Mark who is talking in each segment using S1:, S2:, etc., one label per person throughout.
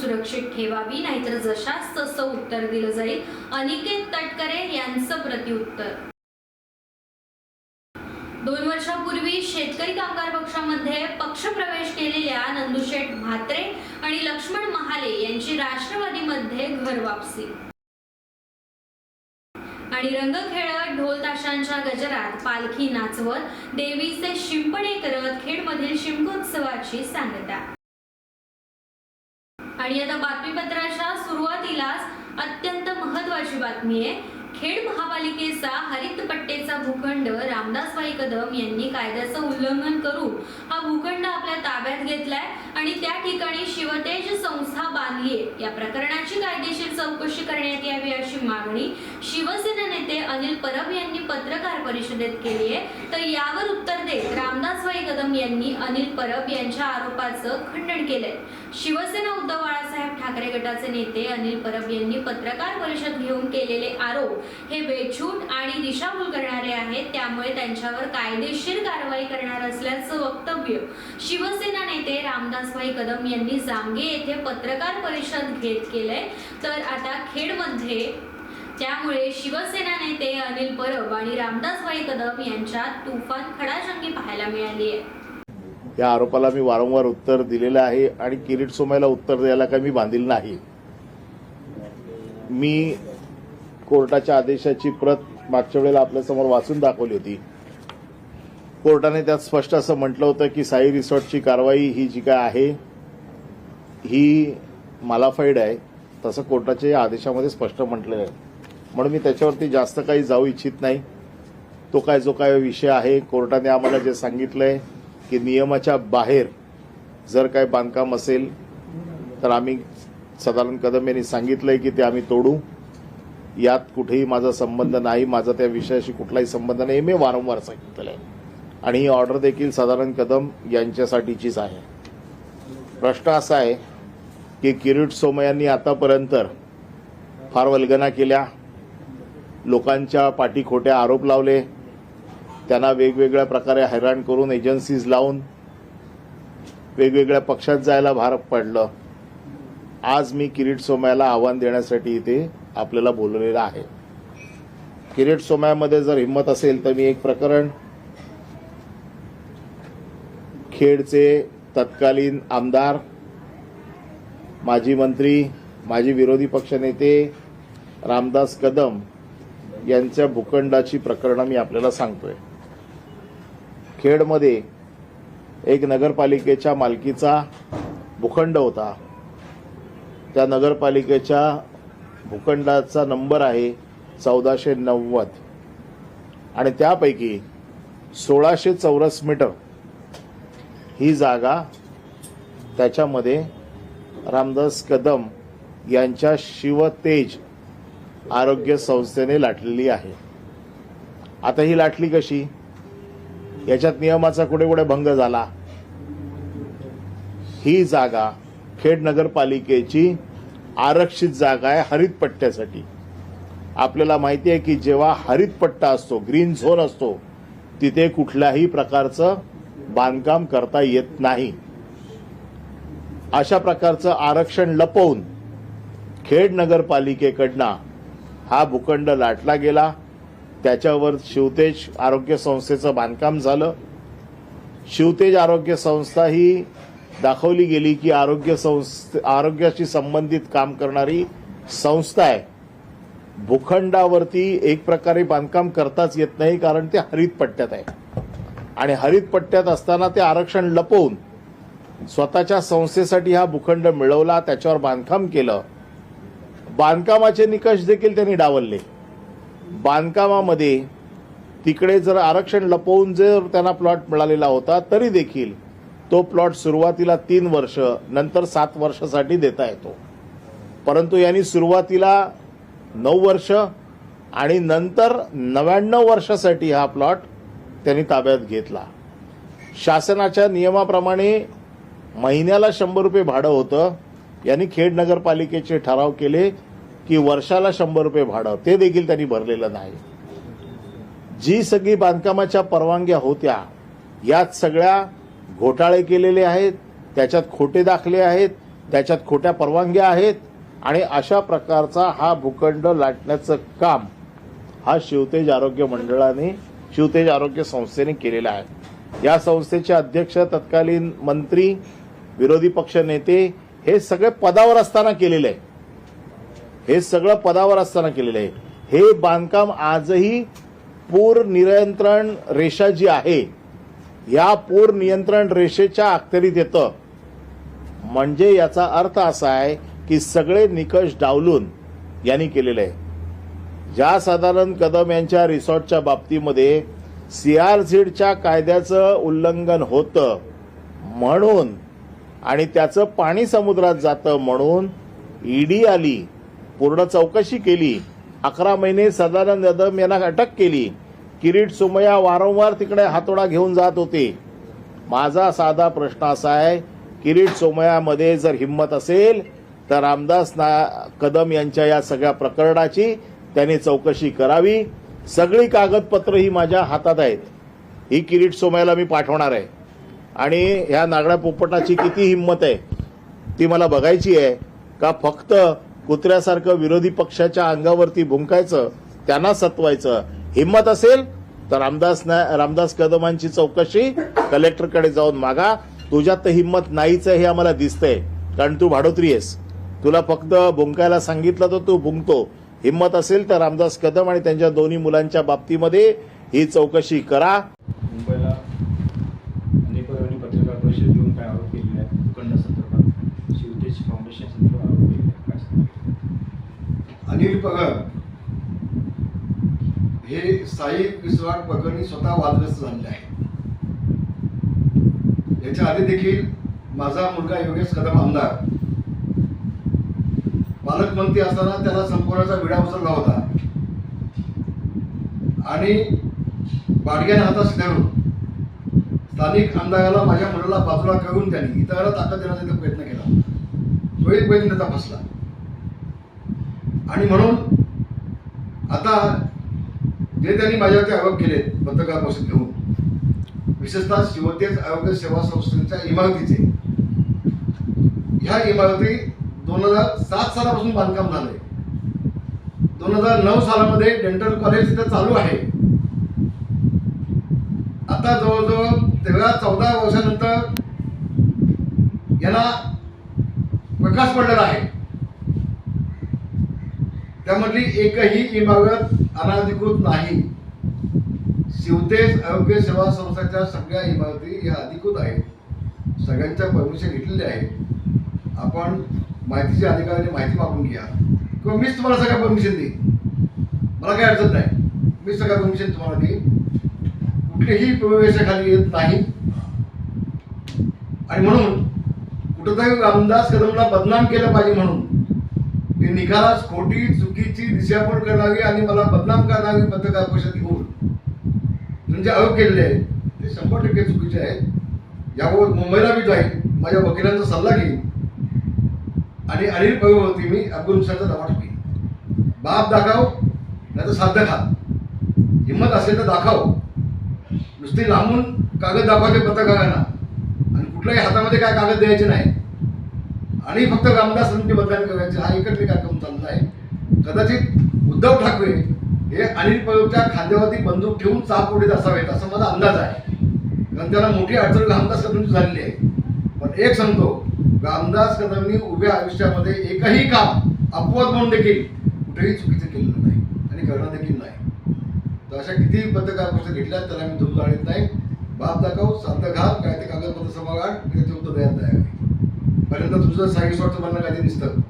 S1: सुरक्षित ठेवावी नाहीतर जशास तसं उत्तर दिलं जाईल. अनिकेत तटकरे यांचं प्रतिउत्तर दोन वर्षापूर्वी शेतकरी कामगार पक्षामध्ये पक्षप्रवेश केलेल्या नंदुशेठ म्हात्रे आणि लक्ष्मण महाले यांची राष्ट्रवादीमध्ये घर वापसी. आणि रंग खेळत ढोल ताशांच्या गजरात पालखी नाचवत देवीचे शिंपणे करत खेडमधील शिमगोत्सवाची सांगता. आणि आता बातमीपत्राच्या सुरुवातीलाच अत्यंत महत्वाची बातमी आहे. खेड महापालिकेचा हरित पट्टेचा भूखंड रामदासबाई कदम यांनी कायद्याचं उल्लंघन करून हा भूखंड आपल्या ताब्यात घेतलाय आणि त्या ठिकाणी शिवतेज संस्था बांधलीये या प्रकरणाची कायदेशीर चौकशी करण्यात यावी अशी मागणी शिवसेना नेते अनिल परब यांनी पत्रकार परिषदेत केली आहे. तर यावर उत्तर देत रामदासबाई कदम यांनी अनिल परब यांच्या आरोपाचं खंडन केलंय. शिवसेना उद्धव बाळासाहेब ठाकरे गटाचे नेते अनिल परब यांनी पत्रकार परिषद घेऊन केलेले आरोप हे बेछूट आणि दिशाभूल करणारे आहेत. त्यामुळे त्यांच्यावर कायदेशीर कारवाई करणार असल्याचं वक्तव्य शिवसेना नेते रामदासभाई कदम यांनी जामगे येथे पत्रकार परिषद घेत केलंय. तर आता खेडमध्ये. त्यामुळे शिवसेना नेते अनिल परब आणि रामदासभाई कदम यांच्यात तुफान खडाजंगी पाहायला मिळाली आहे.
S2: या आरोपाला मी वारंवार उत्तर दिलेलं आहे आणि किरीट सोमायला उत्तर द्यायला काही मी बांधील नाही. मी कोर्टाच्या आदेशाची प्रत मागच्या वेळेला आपल्यासमोर वाचून दाखवली होती. कोर्टाने त्यात स्पष्ट असं म्हटलं होतं की साई रिसॉर्टची कारवाई ही जी काय आहे ही मालाफाईड आहे. तसं कोर्टाच्या आदेशामध्ये स्पष्ट म्हटलेलं आहे. म्हणून मी त्याच्यावरती जास्त काही जाऊ इच्छित नाही. तो काय जो काय विषय आहे कोर्टाने आम्हाला जे सांगितलंय की नियमाच्या बाहेर जर काय बांधकाम असेल तर आम्ही सदानंद कदम यांनी सांगितलंय की ते आम्ही तोडू. यात कुठेही माझा संबंध नाही माझा त्या विषयाशी कुठलाही संबंध नाही मी वारंवार सांगितलेलं आहे आणि ही ऑर्डर देखील सदानंद कदम यांच्यासाठीचीच आहे. प्रश्न असा आहे की किरीट सोमयांनी आतापर्यंत फार वल्गना केल्या. लोकांच्या पाठी खोटे आरोप लावले. त्यांना वेगवेगळ्या प्रकारे हैराण करून एजन्सीज लावून वेगवेगळ्या पक्षात जायला भार पडलं. आज मी किरीट सोमयाला आव्हान देण्यासाठी इथे आपल्याला बोलवलेलं आहे. किरीट सोमयामध्ये जर हिंमत असेल तर मी एक प्रकरण खेडचे तत्कालीन आमदार माजी मंत्री माजी विरोधी पक्षनेते रामदास कदम यांच्या भूखंडाची प्रकरणं मी आपल्याला सांगतोय. खेडमध्ये एक नगरपालिकेच्या मालकीचा भूखंड होता. त्या नगरपालिकेच्या भूखंडाचा नंबर आहे चौदाशे नव्वद. आणि त्यापैकी सोळाशे चौरस मीटर ही जागा त्याच्यामध्ये रामदास कदम यांच्या शिवतेज आरोग्य संस्थेने लाटलेली आहे. आता ही लाटली कशी? याच्यात नियमाचा कुठे कुठे भंग झाला? ही जागा खेड नगरपालिकेची आरक्षित जागा आहे हरित पट्ट्यासाठी. आपल्याला माहिती आहे की जेव्हा हरित पट्टा असतो ग्रीन झोन असतो तिथे कुठल्याही प्रकारचं बांधकाम करता येत नाही. अशा प्रकारचं आरक्षण लपवून खेड नगरपालिकेकडनं हा भूखंड लाटला गेला. त्याच्यावर शिवतेज आरोग्य संस्थेचं बांधकाम झालं. शिवतेज आरोग्य संस्था ही दाखवली गेली की आरोग्य संस्थे आरोग्याशी संबंधित काम करणारी संस्था आहे. भूखंडावरती एक प्रकारे बांधकाम करताच येत नाही कारण ते हरित पट्ट्यात आहे. आणि हरित पट्ट्यात असताना ते आरक्षण लपवून स्वतःच्या संस्थेसाठी हा भूखंड मिळवला त्याच्यावर बांधकाम केलं. बांधकामाचे निकष देखील त्यांनी डावलले. बांधकामामध्ये तिकडे जर आरक्षण लपवून जर त्यांना प्लॉट मिळालेला होता तरी देखील तो प्लॉट सुरुवातीला तीन वर्ष नंतर सात वर्षासाठी देता येतो. परंतु यांनी सुरुवातीला नऊ वर्ष आणि नंतर नव्याण्णव वर्षासाठी हा प्लॉट त्यांनी ताब्यात घेतला. शासनाच्या नियमाप्रमाणे महिन्याला शंभर रुपये भाडं होतं. यांनी खेड नगरपालिकेचे ठराव केले की वर्षाला शंभर रुपये भाडं. ते देखील त्यांनी भरलेलं नाही. जी सगळी बांधकामाच्या परवानग्या होत्या यात सगळ्या घोटाळे केलेले आहेत त्याच्यात खोटे दाखले आहेत त्याच्यात खोट्या परवानग्या आहेत आणि अशा प्रकारचा हा भूखंड लाटण्याचं काम हा शिवतेज आरोग्य मंडळाने शिवतेज आरोग्य संस्थेने केलेला आहे. या संस्थेचे अध्यक्ष तत्कालीन मंत्री विरोधी पक्ष नेते हे सगळे पदावर असताना केलेलं आहे. हे सगळं पदावर असताना केलेलं आहे. हे बांधकाम आजही पूर नियंत्रण रेषा जी आहे या पूर नियंत्रण रेषेच्या अखत्यारीत येतं. म्हणजे याचा अर्थ असा आहे की सगळे निकष डावलून यांनी केलेले आहे. ज्या साधारण कदम यांच्या रिसॉर्टच्या बाबतीमध्ये सीआरझेडच्या कायद्याचं उल्लंघन होतं म्हणून आणि त्याचं पाणी समुद्रात जातं म्हणून ईडी आली पूर्ण चौकशी केली अकरा महिने सदानंद यादव यांना अटक केली. किरीट सुमया वारंवार तिकडे हातोडा घेऊन जात होते. माझा साधा प्रश्न असा आहे किरीट सोमयामध्ये जर हिंमत असेल तर रामदास ना कदम यांच्या या सगळ्या प्रकरणाची त्यांनी चौकशी करावी. सगळी कागदपत्र ही माझ्या हातात आहेत. ही किरीट सोमयाला मी पाठवणार आहे. आणि ह्या नागड्या पोपटाची किती हिंमत आहे ती मला बघायची आहे का फक्त कुत्र्यासारखं विरोधी पक्षाच्या अंगावरती भुंकायचं त्यांना सत्वायचं. हिंमत असेल तर रामदास ना- रामदास कदमांची चौकशी कलेक्टरकडे जाऊन मागा. तुझ्यात तर हिंमत नाहीच आहे हे आम्हाला दिसतंय. कारण तू भाडोत्री आहेस. तुला फक्त भुंकायला सांगितलं तर तू भुंकतो. हिंमत असेल तर रामदास कदम आणि त्यांच्या दोन्ही मुलांच्या बाबतीमध्ये ही चौकशी करा
S3: मुंबईला अनेक वेळांनी पत्रकार परिषद घेऊन काय आरोप केलेले आहेत भूखंड संदर्भात शिवतेज फाउंडेशन संदर्भात आरोप केलेले आहेत काय सांगाल?
S4: अनिल पगड हे साई विस्वाट प्रकरणी स्वतः वादग्रस्त झालेले आहे. याच्या आधी देखील माझा मुलगा योगेश कदम आमदार. पालकमंत्री असताना त्याला संपवण्याचा विडा उचलला होता. आणि बाडग्याने हातात धरून स्थानिक आमदाराला माझ्या मुलाला बाजूला करून त्यांनी इतरांना ताकद देण्याचा प्रयत्न केला. तोही प्रयत्न त्याचा फसला आणि म्हणून आता जे त्यांनी माझ्यावरती आरोप केले पत्रकार घेऊन विशेषतः शिवतेज आरोग्य सेवा संस्थेच्या इमारतीचे. ह्या इमारती दोन हजार सात सालापासून बांधकाम झालंय. दोन हजार नऊ सालामध्ये डेंटल कॉलेज इथं चालू आहे. आता जवळजवळ तेरा चौदा वर्षानंतर याला प्रकाश पडलेला आहे. त्यामधली एकही इमारत अनाधिकृत नाही. शिवतेज आरोग्य सेवा संस्थेच्या सगळ्या इमारती या अधिकृत आहेत. सगळ्यांच्या परमिशन घेतलेल्या आहेत. आपण माहितीचे अधिकाऱ्यांनी माहिती मागून घ्या. किंवा मीच तुम्हाला सगळ्या परमिशन देईन. मला काही अडचण नाही. मी सगळ्या परमिशन तुम्हाला देईन. कुठलीही प्रवेशाखाली येत नाही. आणि म्हणून कुठंतरी रामदास कदमला बदनाम केलं पाहिजे म्हणून ती निकालास खोटी चुकीची दिशाभूल करणारी आणि मला बदनाम करणारी पत्रकार परिषद घेऊन. म्हणजे आरोप केलेले आहेत ते शंभर टक्के चुकीचे आहेत. याबाबत मुंबईला मी जाईन माझ्या वकिलांचा सल्ला घेईन. आणि अनिल पवारवरती मी अब्दुल हुसेनचा दावा टाकेन. बाप दाखव नाही तर साध्य खा. हिंमत असेल तर दाखव. नुसती लांबून कागद दाखवायचे पत्रकारांना. आणि कुठल्याही हातामध्ये काय कागद द्यायचे नाही. आणि फक्त रामदास यांची मतदान करायचे हा एकच कार्यक्रम चालला आहे कदाचित उद्धव ठाकरे हे अनिल पवारच्या खांद्यावरती बंदूक ठेवून चाप उडीत असावेत असा माझा अंदाज आहे. कारण त्याला मोठी अडचण रामदास कदमची झालेली आहे. पण एक सांगतो रामदास कदमनी उभ्या आयुष्यामध्ये एकही काम अपवाद म्हणून देखील कुठेही चुकीचं केलेलं नाही आणि करणं देखील नाही. तर अशा किती पत्रकार गोष्टी घेतल्या त्याला मी धूप जाणीत नाही. बाप दाखव साध्य घाल काय ते कागदपत्र समोर आण त्याचे उत्तर द्यायला तयार आहे. पर्यंत तुझं साई शॉटचं म्हणणं काही दिसतं?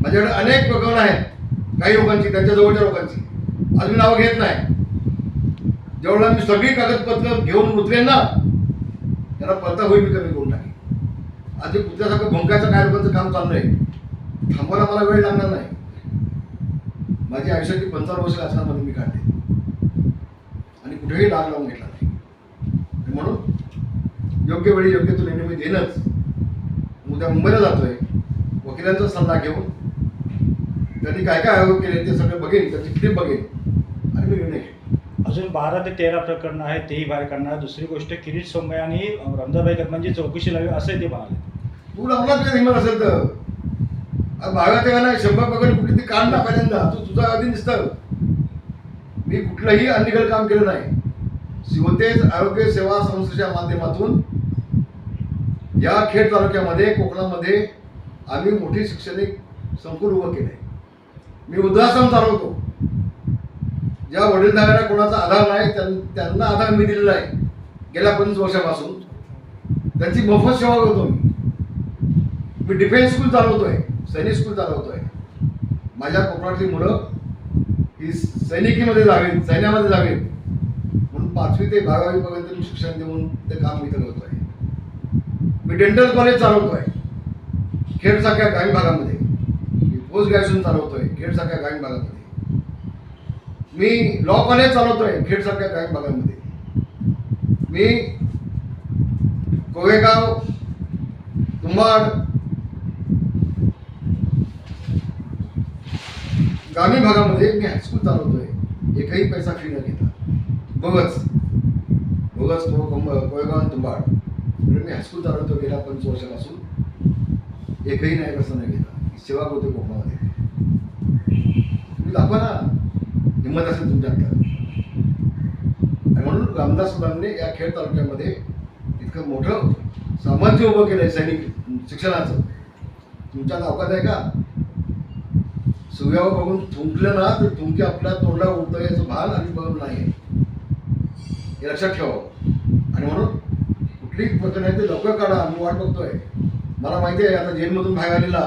S4: माझ्याकडे अनेक प्रकरण आहेत. काही लोकांची त्यांच्या जवळच्या लोकांची. अजून नावं घेत नाही. जेवढा मी सगळी कागदपत्र घेऊन उतरेन ना त्याला पडता होईल मी कमी करून टाकेन. आज जे कुत्र्यासारखं भोंकायचं काय लोकांचं काम चाललंय थांबवायला मला वेळ लागणार नाही. माझी आयुष्याची पंचावन्न वर्ष राजकारणामध्ये मी काढते. आणि कुठेही डाग लावून घेतला नाही. म्हणून योग्य वेळी योग्य तो निर्णय मी देणंच. उद्या मुंबईला जातोय. वकिलांचा सल्ला घेऊन त्यांनी काय काय आयोग केले ते सगळं बघेन त्याची क्लिप बघेन. आणि मी निर्णय घेईन.
S3: अजून बारा ते तेरा प्रकरणं आहेत तेही बाहेर काढणार. दुसरी गोष्ट किरीट सोमय आणि रमदाबाई कदमांची चौकशी लावी असंही ते म्हणाले.
S4: तू लावला तुझ्या हिंमत असेल तर. तेव्हा नाही शंभर पकडून कुठली ती काढ ना पहिल्यांदा. तू तुझा आधी दिसतं मी कुठलंही अनलिगल काम केलं नाही. शिवतेज आरोग्य सेवा संस्थेच्या माध्यमातून या खेड तालुक्यामध्ये कोकणामध्ये आम्ही मोठी शैक्षणिक संकुल उभं केलं आहे मी वृद्धाश्रम चालवतो. ज्या वडीलधाऱ्यांना कोणाचा आधार नाही त्यां- त्यांना आधार मी दिलेला आहे. गेल्या पंचवीस वर्षापासून. त्यांची मोफत सेवा करतो मी. मी डिफेन्स स्कूल चालवतोय सैनिक स्कूल चालवतोय. माझ्या कोकणातली मुलं ही सैनिकीमध्ये जावीत सैन्यामध्ये जावीत. म्हणून पाचवी ते बारावीपर्यंत मी शिक्षण देऊन ते काम मी करतोय. मी डेंटल कॉलेज चालवतोय. खेडसारख्या ग्रामीण भागामध्ये. मी पोस्ट ग्रॅज्युएशन चालवतोय खेडसारख्या ग्रामीण भागामध्ये. मी लॉ कॉलेज चालवतोय खेडसारख्या ग्रामीण भागामध्ये. मी कोवेगाव तुंबाड ग्रामीण भागामध्ये मी हायस्कूल चालवतोय. एकही पैसा फी न घेता. बघच बघच कोवेगाव आणि तुंबाड इकडे मी हायस्कूल चालवतो गेल्या पंच वर्षापासून. एकही नाही कसं नाही घेता सेवा करतो कोकणामध्ये. तुम्ही दाखवा ना. हिंमत असेल तुमच्या आणि म्हणून रामदास कदमने या खेड तालुक्यामध्ये इतकं मोठं सामर्थ्य उभं केलं आहे सैनिक शिक्षणाचं. तुमच्या अवकात आहे का? सूर्यावर बघून थुंकलं ना तर तुमके आपल्या तोंडावर उठतं याचं भान आणि नाही हे लक्षात ठेवावं आणि म्हणून कुठली प्रकरण आहे ते लवकर काढा मी वाट बघतोय. मला माहिती आहे आता जेलमधून बाहेर आलेला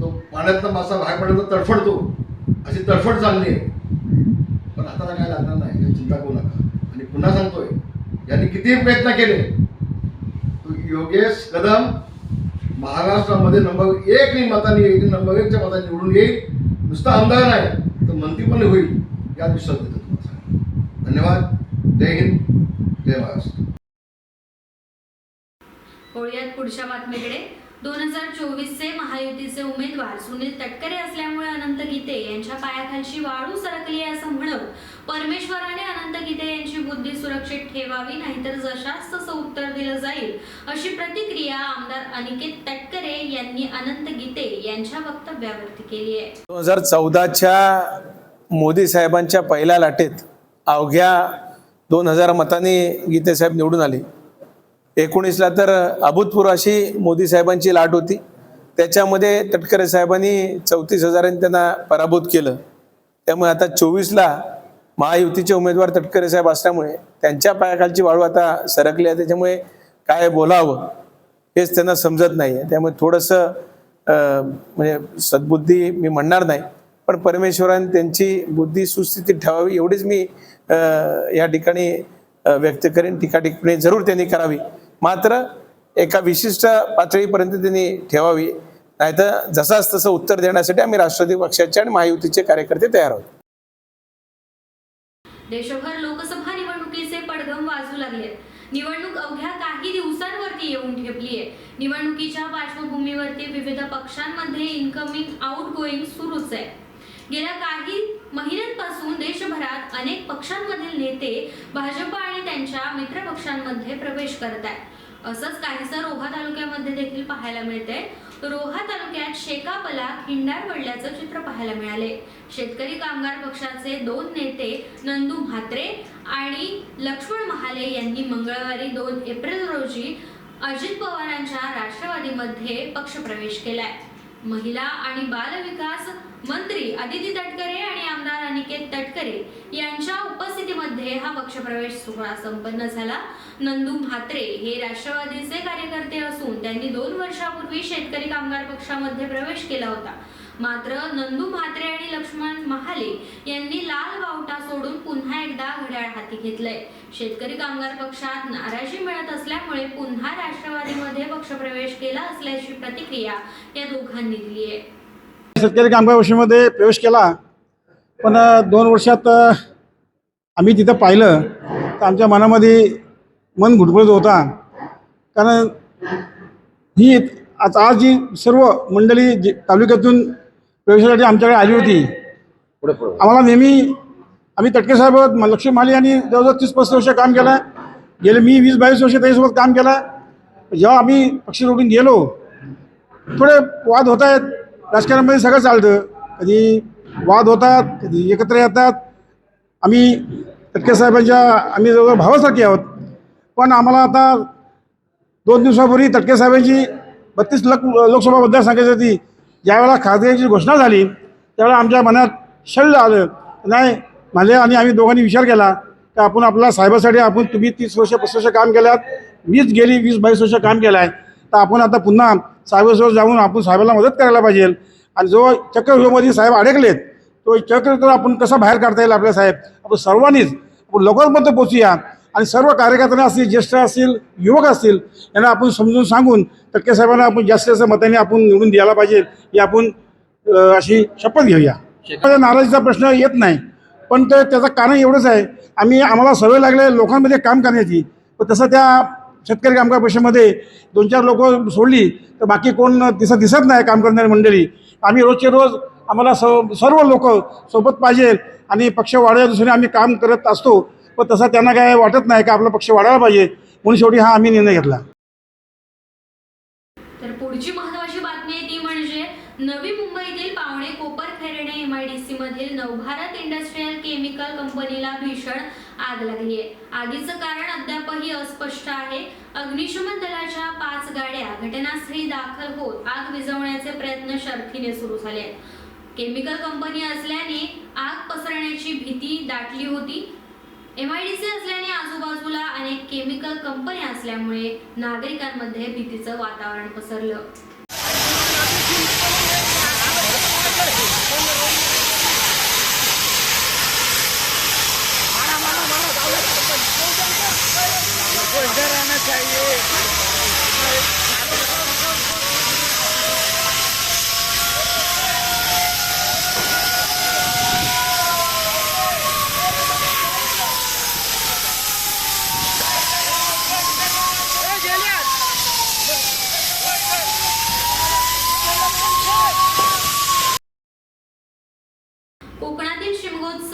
S4: तो पाण्यातला मासा बाहेर पडला तडफडतो. अशी तडफड चालली आहे. पण आता काय लागणार नाही याची चिंता करू नका. आणि पुन्हा सांगतोय यांनी कितीही प्रयत्न केले? तो योगेश कदम महाराष्ट्रामध्ये नंबर एक मी मताने येईल नंबर एकच्या मताने निवडून येईल. नुसता आमदार नाही तर मंत्री पण होईल या विश्वास देतो तुम्हाला. धन्यवाद. जय हिंद. जय महाराष्ट्र.
S1: वळूयात पुढच्या बातमीकडे. दोन हजार चोवीसचे महायुतीचे उमेदवार सुनील तटकरे असल्यामुळे अनंत गीते यांच्या पायाखालची वाळू सरकली आहे असं म्हणत परमेश्वराने अनंत गीते यांची बुद्धी सुरक्षित ठेवावी नाहीतर जशास तसं उत्तर दिलं जाईल अशी प्रतिक्रिया आमदार अनिकेत तटकरे यांनी अनंत गीते यांच्या वक्तव्यावरती केली आहे.
S5: दोन हजार चौदाच्या मोदी साहेबांच्या पहिल्या लाटेत अवघ्या दोन हजार मतांनी गीतेसाहेब निवडून आले. एकोणीसला तर अभूतपूर्व अशी मोदी साहेबांची लाट होती. त्याच्यामध्ये तटकरे साहेबांनी चौतीस हजारांनी त्यांना पराभूत केलं. त्यामुळे आता चोवीसला महायुतीचे उमेदवार तटकरे साहेब असल्यामुळे त्यांच्या पायाखालची वाळू आता सरकली आहे. त्याच्यामुळे काय बोलावं हेच त्यांना समजत नाही आहे त्यामुळे थोडंसं म्हणजे सद्बुद्धी मी म्हणणार नाही पण परमेश्वराने त्यांची बुद्धी सुस्थितीत ठेवावी एवढीच मी या ठिकाणी व्यक्त करेन. टीका टिप्पणी जरूर त्यांनी करावी. मात्र एका विशिष्ट पातळीपर्यंत त्यांनी ठेवावी. नाहीतर जसाच तसं उत्तर देण्यासाठी आम्ही राष्ट्रवादी पक्षाचे आणि महायुतीचे कार्यकर्ते तयार आहोत.
S1: देशभर लोकसभा निवडणुकीचे पडघम वाजू लागले. निवडणूक अवघ्या काही दिवसांवरती येऊन ठेपली आहे. निवडणुकीच्या पार्श्वभूमीवरती विविध पक्षांमध्ये इन्कमिंग आउट गोईंग सुरूच आहे. गेल्या काही महिन्यांपासून देशभरात अनेक पक्षांमधील नेते भाजप आणि त्यांच्या मित्रपक्षांमध्ये प्रवेश करत आहेत. असंच काहीसं रोहा तालुक्यामध्ये देखील पाहायला मिळते रोहा तालुक्यात शेकापला खिंडार पडल्याचं चित्र पाहायला मिळाले शेतकरी कामगार पक्षाचे दोन नेते नंदू म्हात्रे आणि लक्ष्मण महाले यांनी मंगळवारी दोन एप्रिल रोजी अजित पवारांच्या राष्ट्रवादीमध्ये पक्षप्रवेश केलाय. महिला आणि बालविकास मंत्री अदिती तटकरे आणि आमदार अनिकेत तटकरे यांच्या उपस्थितीमध्ये हा पक्षप्रवेश सोहळा संपन्न झाला. नंदू म्हात्रे हे राष्ट्रवादीचे कार्यकर्ते असून त्यांनी दोन वर्षापूर्वी शेतकरी कामगार पक्षामध्ये प्रवेश केला होता. मात्र नंदू म्हात्रे आणि लक्ष्मण महाले यांनी लाल बावटा सोडून पुन्हा एकदा घड्याळ हाती घेतलंय. शेतकरी कामगार पक्षात नाराजी मिळत असल्यामुळे पुन्हा राष्ट्रवादीमध्ये पक्षप्रवेश केला असल्याची प्रतिक्रिया या दोघांनी दिली आहे.
S6: शेतकरी कामगार पक्षामध्ये प्रवेश केला पण दोन वर्षात आम्ही तिथं पाहिलं तर आमच्या मनामध्ये मन घुटमळत होता. कारण ही आज आज जी सर्व मंडळी जी तालुक्यातून प्रवेशासाठी आमच्याकडे आली होती. आम्हाला नेहमी आम्ही तटके साहेब लक्ष्मी माली यांनी जवळजवळ तीस पस्तीस वर्ष काम केलं गेले मी वीस बावीस वर्ष त्याच्यासोबत काम केलं जेव्हा आम्ही पक्ष सोडून गेलो थोडे वाद होत आहेत. राजकारणामध्ये सगळं चालतं. कधी वाद होतात कधी एकत्र येतात. आम्ही तटके साहेबांच्या आम्ही जवळ भावासारखे आहोत. पण आम्हाला आता दोन दिवसापूर्वी तटके साहेबांची बत्तीस लाख लोकसभा मतदारसंघाची होती. ज्यावेळेला खासदारांची घोषणा झाली त्यावेळेला आमच्या मनात शल्य आलं. नाही माझे आणि आम्ही दोघांनी विचार केला की आपण आपल्या साहेबासाठी आपण तुम्ही तीस वर्ष पस्तीस वर्ष काम केल्यात मीच गेली वीस बावीस वर्ष काम केलं आहे तर आपण आता पुन्हा साहेबासोबत जाऊन आपण साहेबाला मदत करायला पाहिजे. आणि जो चक्रव्यूहमध्ये साहेब अडकलेत तो चक्र आपण कसा बाहेर काढता येईल आपल्या साहेब? आपण सर्वांनीच आपण लवकरपर्यंत पोचूया आणि सर्व कार्यकर्त्यांना असतील ज्येष्ठ असतील युवक असतील यांना आपण समजून सांगून टक्के साहेबांना आपण जास्तीत जास्त मताने आपण निवडून द्यायला पाहिजे ही आपण अशी शपथ घेऊया. माझ्या नाराजीचा प्रश्न येत नाही पण ते त्याचं कारण एवढंच आहे आम्ही आम्हाला सवय लागले लोकांमध्ये काम करण्याची. पण तसं त्या शेतकरी कामगार पैशामध्ये दोन चार लोक सोडली तर बाकी कोण तिसं दिसत नाही काम करणारी मंडळी. आम्ही रोजचे रोज आम्हाला स सर्व लोक सोबत पाहिजे आणि पक्ष वाढवल्या दुसरी आम्ही काम करत असतो. पण तसा त्यांना काय वाटत नाही का आपला पक्ष वाढायला पाहिजे? म्हणून शेवटी हा आम्ही निर्णय घेतला.
S1: तर पुढची महत्वाची बातमी आहे ती म्हणजे नवी मुंबईतील पावणे कोपर खेरणे एमआयडीसी मधील नवभारत इंडस्ट्रीयल केमिकल कंपनीला भीषण आग लागली आहे. आगीचं कारण अद्यापही अस्पष्ट आहे. अग्निशमन दलाच्या पाच गाड्या घटनास्थळी दाखल होत आग विझवण्याचे प्रयत्न शर्थीने सुरू झाले आहेत. केमिकल कंपनी असल्याने आग पसरण्याची भीती दाटली होती. एमआयडीसी असल्याने आजूबाजूला अनेक केमिकल कंपन्या असल्यामुळे नागरिकांमध्ये भीतीचं वातावरण पसरलं कोकणातील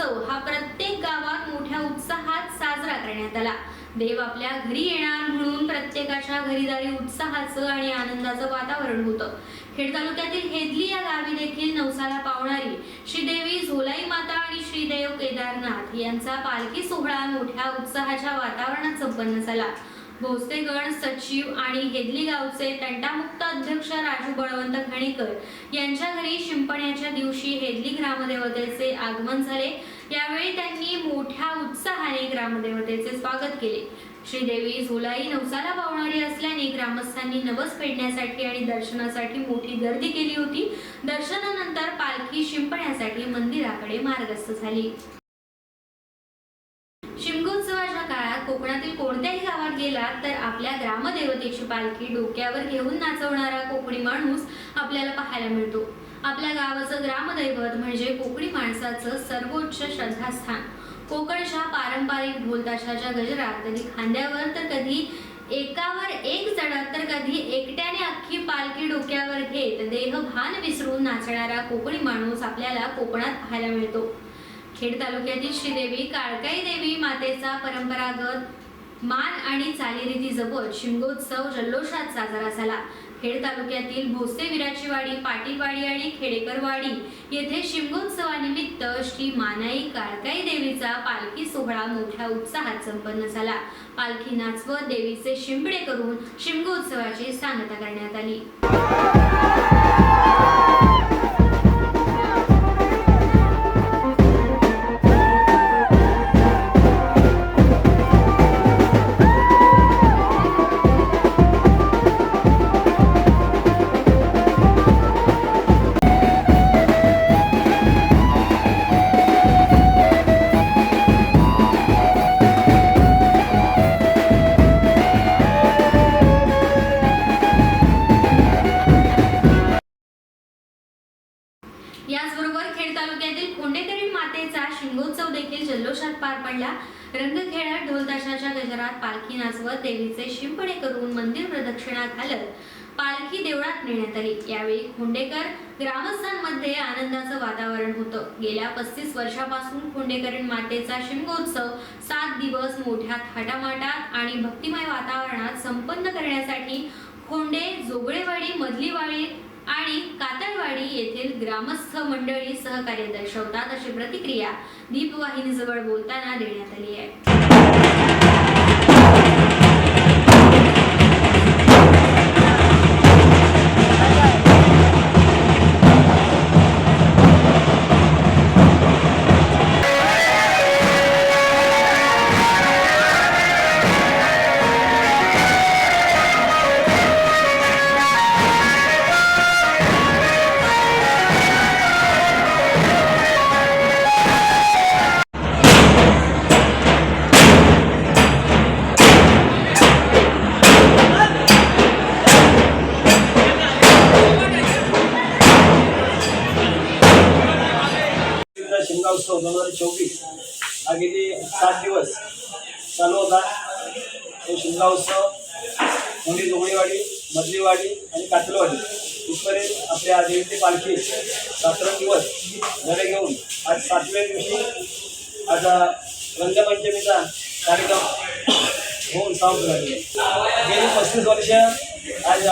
S1: उत्सव हा प्रत्येक गावात मोठ्या उत्साहात साजरा करण्यात आला. देव आपल्या घरी येणार म्हणून प्रत्येकाच्या घरीदारी उत्साहाचं आणि आनंदाचं वातावरण होतं. खेड तालुक्यातील हेदली या गावी देखील नवसाला पावणारी श्रीदेवी झोलाई माता आणि श्रीदेव केदारनाथ यांचा पालखी सोहळा मोठ्या उत्साहाच्या वातावरणात संपन्न झाला. भोसलेगण सचिव आणि हेदली गावचे तंटामुक्त अध्यक्ष राजू बळवंत खणेकर यांच्या घरी शिंपण्याच्या दिवशी हेदली ग्रामदेवतेचे आगमन झाले. यावेळी त्यांनी मोठ्या उत्साहाने ग्रामदेवतेचे स्वागत केले. श्रीदेवी झोलाई नवसाला पावणारी असल्याने ग्रामस्थांनी नवस फेडण्यासाठी आणि दर्शनासाठी मोठी गर्दी केली होती. दर्शनानंतर पालखी शिंपण्यासाठी मंदिराकडे मार्गस्थ झाली. शिमगोत्सवाच्या काळात कोकणातील कोणत्याही गावात गेलात तर आपल्या ग्रामदेवतेची पालखी डोक्यावर घेऊन नाचवणारा कोकणी माणूस आपल्याला पाहायला मिळतो. आपल्या गावाचं ग्रामदैवत म्हणजे कोकणी माणसाचं सर्वोच्च श्रद्धास्थान. कोकणच्या पारंपरिक ढोलताशाच्या गजरात कधी खांद्यावर तर कधी एकावर एक चढत तर कधी एकट्याने अख्खी पालखी डोक्यावर घेत देह भान विसरून नाचणारा कोकणी माणूस आपल्याला कोकणात पाहायला मिळतो. खेड तालुक्यातील श्रीदेवी काळकाई देवी मातेचा परंपरागत मान आणि चालीरीती जपत शिमगोत्सव जल्लोषात साजरा झाला. खेड तालुक्यातील भोसे विराचीवाडी पाटीलवाडी आणि खेडेकरवाडी येथे शिमगोत्सवानिमित्त श्री मानाई काळकाई देवीचा पालखी सोहळा मोठ्या उत्साहात संपन्न झाला. पालखी नाचवत देवीचे शिंपडे करून शिमगोत्सवाची सांगता करण्यात आली. याचबरोबर खेड तालुक्यातील खोंडेकरी मातेचा शिंगोत्सव देखील जल्लोषात पार पडला. रंगखेळात ढोलताशाच्या गजरात पालखी नाचवत देवीचे शिंपणे करून मंदिर प्रदक्षिणा घालत पालखी देवळात नेण्यात आली. यावेळी खोंडेकर ग्रामस्थांमध्ये आनंदाचं वातावरण होतं. गेल्या पस्तीस वर्षापासून खोंडेकरी मातेचा शिमगोत्सव सात दिवस मोठ्या थाटामाटात आणि भक्तिमय वातावरणात संपन्न करण्यासाठी खोंडे जोगळेवाडी मधलीवाडी आणि कातळवाडी येथील ग्रामस्थ मंडळी सहकार्य दर्शवतात अशी प्रतिक्रिया दीपवाहिनीजवळ बोलताना देण्यात आली आहे.
S7: मधलीवाडी आणि कातलवाडी इथपर्यंत आपल्या देवीची पालखी सात दिवस घरे घेऊन आज सातव्या दिवशी आज रंगपंचमीचा कार्यक्रम होऊन सावध झाले गेली पस्तीस वर्ष आज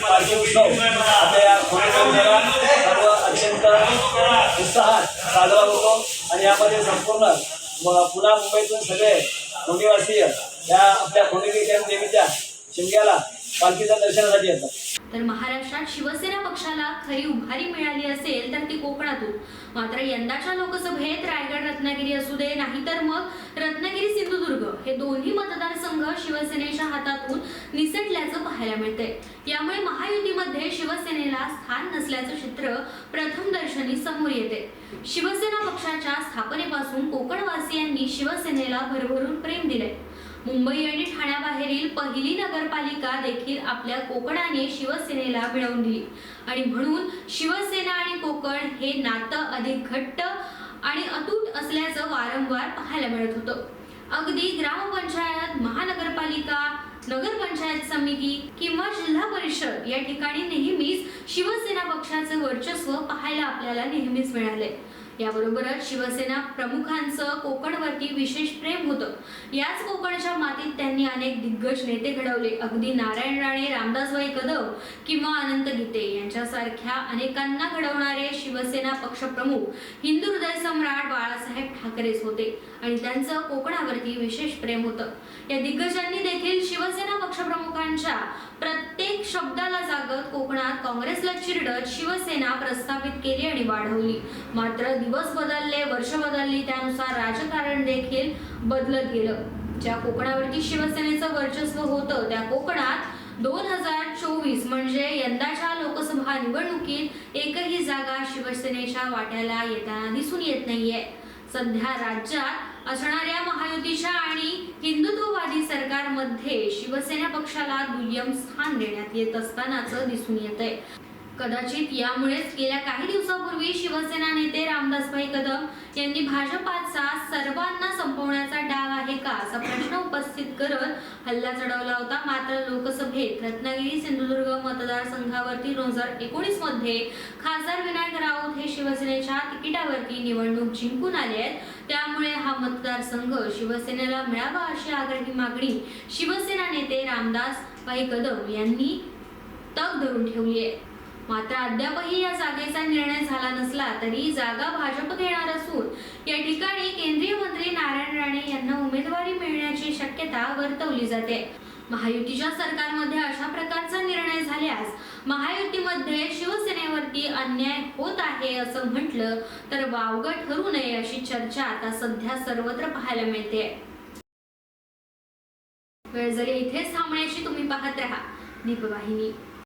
S7: पालखी उत्सव आपल्या सर्व अत्यंत उत्साहात साजरा होतो आणि यामध्ये संपूर्ण पुन्हा मुंबईतून सगळे खोंडीवासीय या आपल्या खोंडेगी देवीच्या शिमग्याला पालखीच्या दर्शनासाठी येतात.
S1: तर महाराष्ट्रात शिवसेना पक्षाला खरी उभारी मिळाली असेल तर ती कोकणातून. मात्र यंदाच्या लोकसभेत रायगड रत्नागिरी असू दे नाहीतर मग रत्नागिरी सिंधुदुर्ग हे दोन्ही मतदारसंघ शिवसेनेच्या हातातून निसटल्याचं पाहायला मिळतंय. यामुळे महायुतीमध्ये शिवसेनेला स्थान नसल्याचं चित्र प्रथम दर्शनी समोर येते. शिवसेना पक्षाच्या स्थापनेपासून कोकणवासियांनी शिवसेनेला भरभरून प्रेम दिले मुंबई आणि ठाण्याबाहेरील पहिली नगरपालिका देखील आपल्या कोकणाने शिवसेनेला मिळवून दिली. आणि म्हणून शिवसेना आणि कोकण हे नातं अधिक घट्ट आणि अतूट असल्याचं वारंवार पाहायला मिळत होतं. अगदी ग्रामपंचायत महानगरपालिका नगरपंचायत समिती किंवा जिल्हा परिषद या ठिकाणी नेहमीच शिवसेना पक्षाचे वर्चस्व पाहायला आपल्याला नेहमीच मिळाले याबरोबरच शिवसेना प्रमुखांचं कोकणवरती विशेष प्रेम होतं. याच कोकणच्या मातीत त्यांनी अनेक दिग्गज नेते घडवले. अगदी नारायण राणे रामदासबाई कदम किंवा अनंत गीते यांच्यासारख्या अनेकांना घडवणारे शिवसेना पक्षप्रमुख हिंदू हृदय सम्राट बाळासाहेब ठाकरेच होते. आणि त्यांचं कोकणावरती विशेष प्रेम होतं. या दिग्गजांनी येथील शिवसेना पक्षप्रमुखांच्या प्रत्येक शब्दाला जागत कोकणात काँग्रेसला चिरडत शिवसेना प्रस्थापित केली आणि वाढवली. मात्र दिवस बदलले वर्ष बदलली त्यानुसार राजकारण देखील बदलत गेलं. ज्या कोकणावरती शिवसेनेचं वर्चस्व होतं त्या कोकणात दोन हजार चोवीस म्हणजे यंदाच्या लोकसभा निवडणुकीत एकही जागा शिवसेनेच्या वाट्याला येताना दिसून येत नाहीये. सध्या राज्यात असणाऱ्या महायुतीच्या आणि हिंदुत्ववादी सरकारमध्ये शिवसेना पक्षाला दुय्यम स्थान देण्यात येत असतानाच दिसून येत आहे कदाचित यामुळेच गेल्या काही दिवसापूर्वी शिवसेना नेते रामदासभाई कदम यांनी भाजपाचा सर्वांना संपवण्याचा डाव आहे का असा प्रश्न उपस्थित करत हल्ला चढवला होता. मात्र लोकसभेत रत्नागिरी सिंधुदुर्ग मतदारसंघावरती दोन हजार एकोणीसमध्ये खासदार विनायक राऊत हे शिवसेनेच्या तिकिटावरती निवडणूक जिंकून आले आहेत. त्यामुळे हा मतदारसंघ शिवसेनेला मिळावा अशी आग्रही मागणी शिवसेना नेते रामदास भाई कदम यांनी तग धरून ठेवली आहे. मात्र अद्यापही या जागेचा निर्णय झाला नसला तरी जागा भाजप घेणार असून या ठिकाणी केंद्रीय मंत्री नारायण राणे यांना उमेदवारी मिळण्याची शक्यता वर्तवली जाते. महायुतीच्या सरकारमध्ये अशा प्रकारचा निर्णय झाल्यास महायुतीमध्ये शिवसेनेवरती अन्याय होत आहे असं म्हटलं तर वावगं ठरू नये अशी चर्चा आता सध्या सर्वत्र पाहायला मिळते. वेळ जरी इथेच थांबण्याची तुम्ही पाहत राहा. दीपवाहिनी.